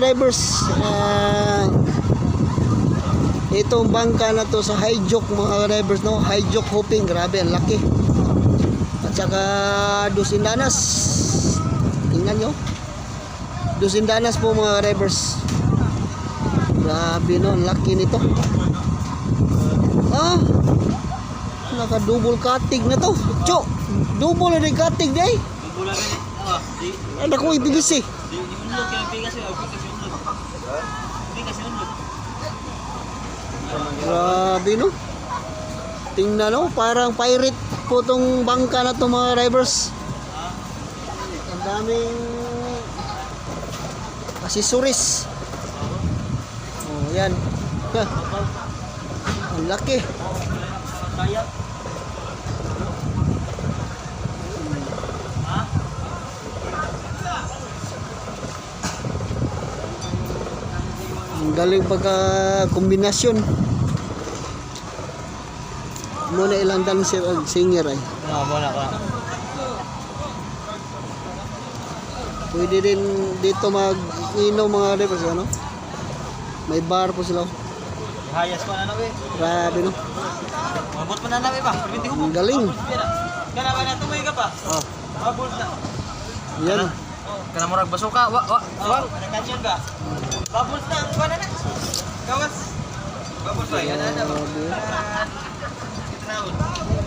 drivers. Ah, itong bangka na to sa high joke mga drivers no. High joke hopping. Grabe, ang laki. At saka Dusindanas. Tingnan nyo. Dusindanas po mga drivers. Grabe no, ang laki nito. Ah, naka double cutting na to. Cho, double na rin cutting day. Bulan ni. Oh, di Ano ko ibigis eh. di di unlog kay bigas Grabe no. Tingnan no, parang pirate po tong bangka na to mga drivers. Ang daming accessories. Oh, yan. Ang laki. Kaya. Galing pagka kombinasyon. Muna ilang dancer o singer ay. Ah, wala ka. Pwede din dito mag-inom mga drivers ano. May bar po sila. Hayas pa na na we. Grabe no. Mabot pa na na we ba? Ang galing. Kana ba na tumoy ka pa? Oh, Mabot na. yan. Kana mo rag basuka. Wa wa. Wa. Nakasyon ba? Bubbles na ang kuana na. Gawas. Bubbles ba? Yan na.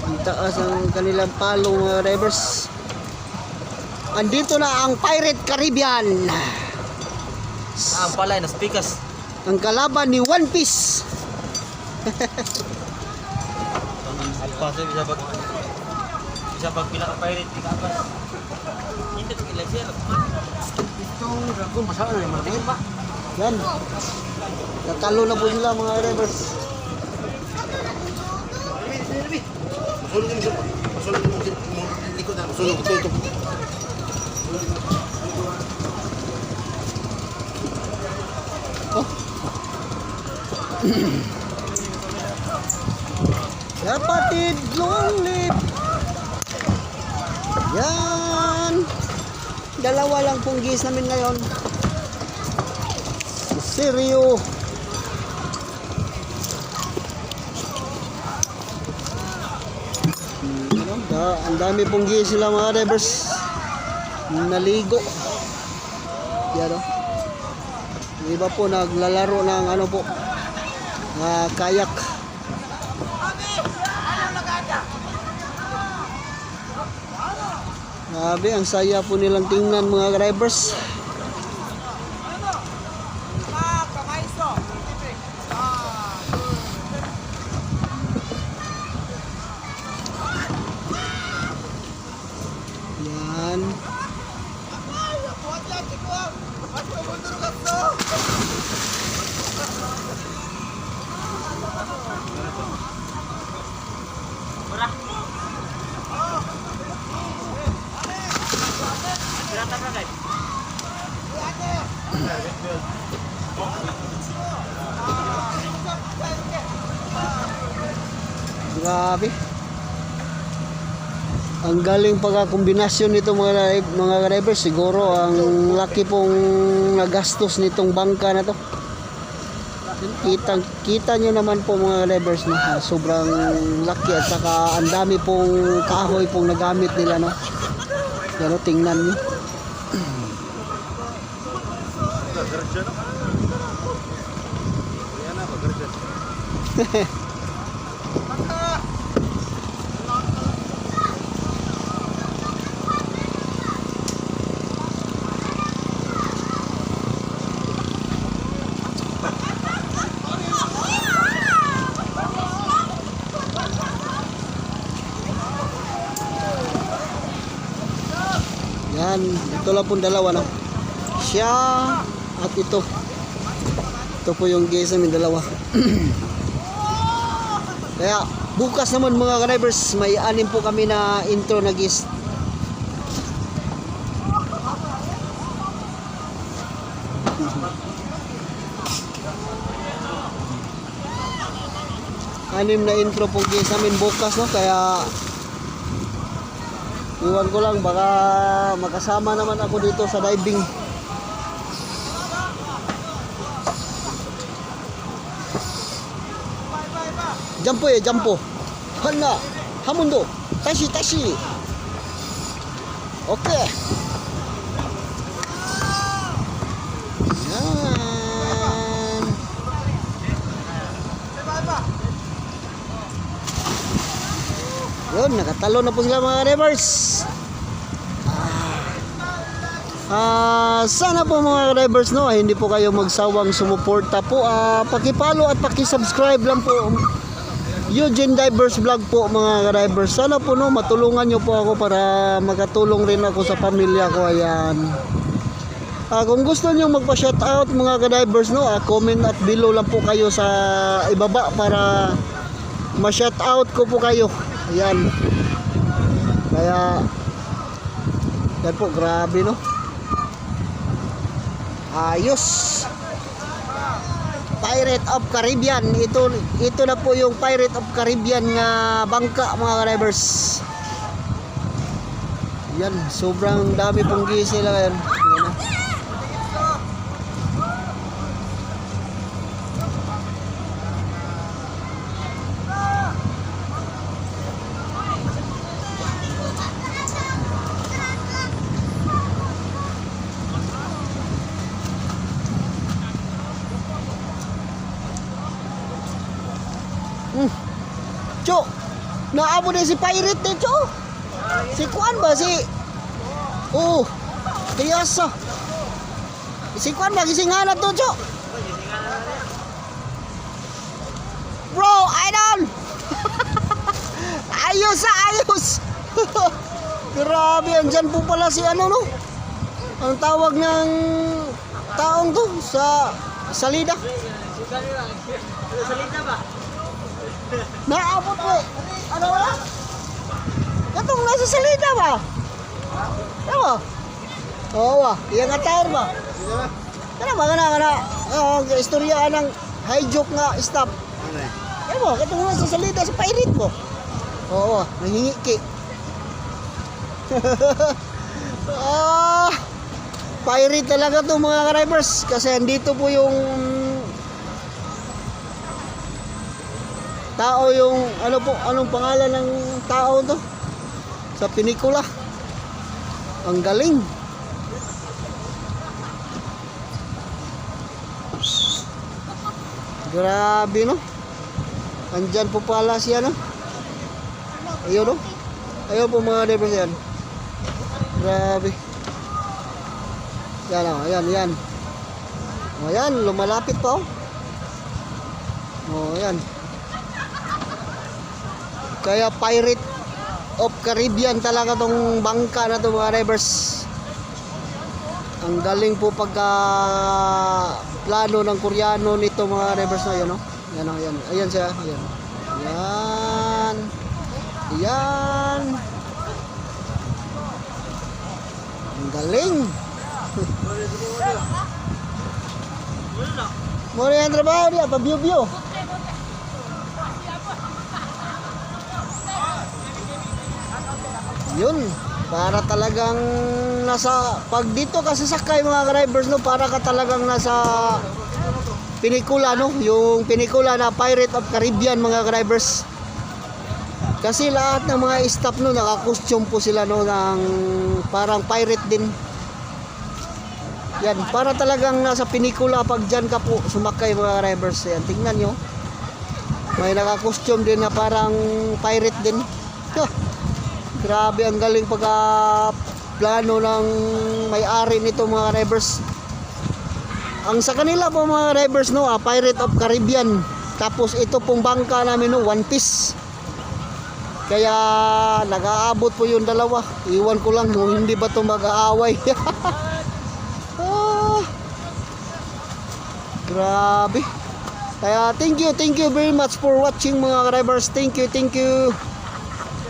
Ang taas ang kanilang palong mga drivers. Andito na ang Pirate Caribbean. Ah, ang palay na speakers. Ang kalaban ni One Piece. Apa sa bisa pag bisa pag pila ka pirate di ka. Hindi to kila siya. Itong dragon, masama na yung ba? Yan. Natalo na po sila mga drivers. Masulog din siya. Masulog siya. Likod na. Masulog. Ito, ito. Kapatid, long live! Yan! Dalawa lang pong gis namin ngayon. Hmm, ano, da- Ang dami pong gis sila mga drivers. Naligo. Yan o. Yung iba po naglalaro ng ano po, ah, kayak. Grabe, ang saya po nilang tingnan mga drivers. Yan. Berapa berapa guys? Grabe. Ang galing pagkakombinasyon nito mga mga drivers. Siguro ang laki pong nagastos nitong bangka na to. Kita, kita nyo naman po mga drivers na sobrang laki at saka ang dami pong kahoy pong nagamit nila no. Yan o, tingnan nyo. Yan, ito lang pong dalawa no. Siya at ito. Ito po yung guys namin dalawa. Kaya bukas naman mga drivers, may anim po kami na intro na guest. Anim na intro po guys namin bukas no, kaya iwan ko lang baka magkasama naman ako dito sa diving. Jampo eh jampo. Hana hamundo. Tashi tashi. Okay. Yun, nakatalo na po sila mga drivers. Ah, sana po mga drivers no, hindi po kayo magsawang sumuporta po. Ah, paki-follow at paki-subscribe lang po. Eugene Divers Vlog po mga drivers. Sana po no, matulungan niyo po ako para makatulong rin ako sa pamilya ko. Ayan. Ah, kung gusto niyo magpa-shoutout mga drivers no, ah, comment at below lang po kayo sa ibaba para ma-shoutout ko po kayo. Ayan. Kaya yan po, grabe no. Ayos. Pirate of Caribbean. Ito ito na po yung Pirate of Caribbean nga bangka mga drivers. Yan, sobrang dami pong gisi lang yan. Yan na. Cho, naabo din si Pirate Cho. Si Kuan ba? Si... Oh, Tiyasa. Si Kuan ba? Gising nga na to, Cho. Bro, idol! ayos sa ayos! Grabe, andyan po pala si ano, no? Ang tawag ng taong to sa salida. Naabot ko. Ano ba? Katong nasa salida ba? Ano? Oo ba? Iya nga tire ba? Kana ba kana kana? Oh, istorya ng high joke nga stop. Ano eh? Ano ba? Katong nasa salida sa pirate ko. Oo, nahingi ki. ah, pirate talaga to mga drivers kasi andito po yung tao yung ano po anong pangalan ng tao to? Sa pinikula ang galing. Grabe no? Andyan po pala siya no ayun no? Ayun po mga drivers yan. Grabe. Yan o ayan yan o yan lumalapit pa oh. O yan kaya Pirate of Caribbean talaga tong bangka na to mga drivers. Ang galing po pagka plano ng Koreano nito mga drivers na yan, no? Yan, oh, yan. Ayan siya, ayan. Ayan. Ayan. Ang galing. Muna yung trabaho niya, pa-view-view. Yun, para talagang nasa pag dito ka sasakay mga drivers no, para ka talagang nasa pinikula no, yung pinikula na Pirate of Caribbean mga drivers. Kasi lahat ng mga staff no naka-costume po sila no ng parang pirate din. Yan, para talagang nasa pinikula pag dyan ka po sumakay mga drivers. Yan, tingnan nyo. May naka-costume din na parang pirate din. Grabe ang galing pagka plano ng may-ari nito mga drivers. Ang sa kanila po mga drivers no, ah, Pirate of Caribbean. Tapos ito pong bangka namin no, one piece. Kaya nag-aabot po yung dalawa. Iwan ko lang kung hindi ba ito mag-aaway. ah, grabe. Kaya thank you, thank you very much for watching mga drivers. Thank you, thank you.